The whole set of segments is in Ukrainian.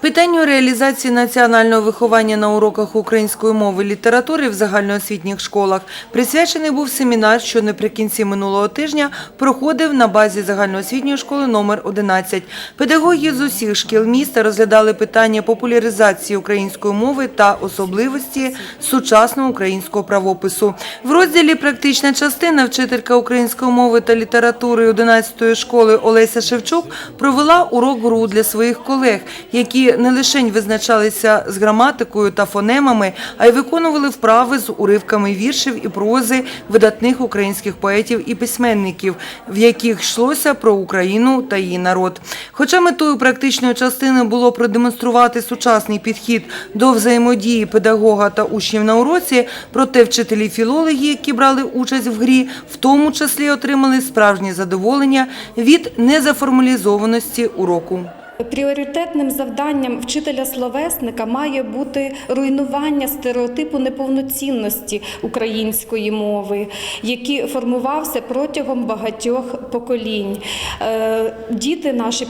Питанню реалізації національного виховання на уроках української мови і літератури в загальноосвітніх школах присвячений був семінар, що наприкінці минулого тижня проходив на базі загальноосвітньої школи номер 11. Педагоги з усіх шкіл міста розглядали питання популяризації української мови та особливості сучасного українського правопису. В розділі Практична частина вчителька української мови та літератури 11-ї школи Олеся Шевчук провела урок гру для своїх колег, які не лише визначалися з граматикою та фонемами, а й виконували вправи з уривками віршів і прози видатних українських поетів і письменників, в яких йшлося про Україну та її народ. Хоча метою практичної частини було продемонструвати сучасний підхід до взаємодії педагога та учнів на уроці, проте вчителі філології, які брали участь в грі, в тому числі отримали справжнє задоволення від незаформалізованості уроку. Пріоритетним завданням вчителя словесника має бути руйнування стереотипу неповноцінності української мови, який формувався протягом багатьох поколінь. Е, Діти наші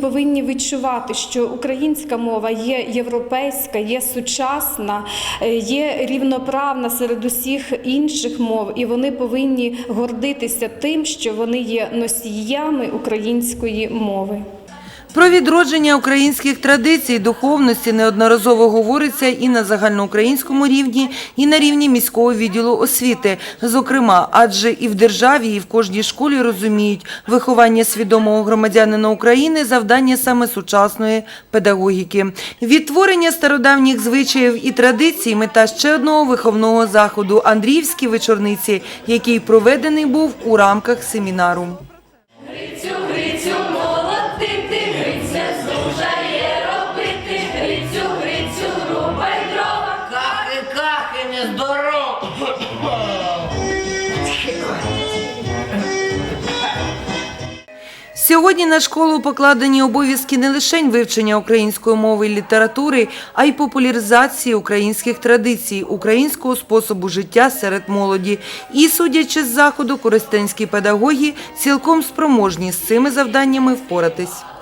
повинні відчувати, що українська мова є європейська, є сучасна, е, є рівноправна серед усіх інших мов, і вони повинні гордитися тим, що вони є носіями української мови. Про відродження українських традицій, духовності неодноразово говориться і на загальноукраїнському рівні, і на рівні міського відділу освіти. Зокрема, адже і в державі, і в кожній школі розуміють, виховання свідомого громадянина України завдання саме сучасної педагогіки. Відтворення стародавніх звичаїв і традицій мета ще одного виховного заходу Андріївські вечорниці, який проведений був у рамках семінару. Нездоров. Сьогодні на школу покладені обов'язки не лише вивчення української мови і літератури, а й популяризації українських традицій, українського способу життя серед молоді. І, судячи з заходу, користенські педагоги цілком спроможні з цими завданнями впоратись.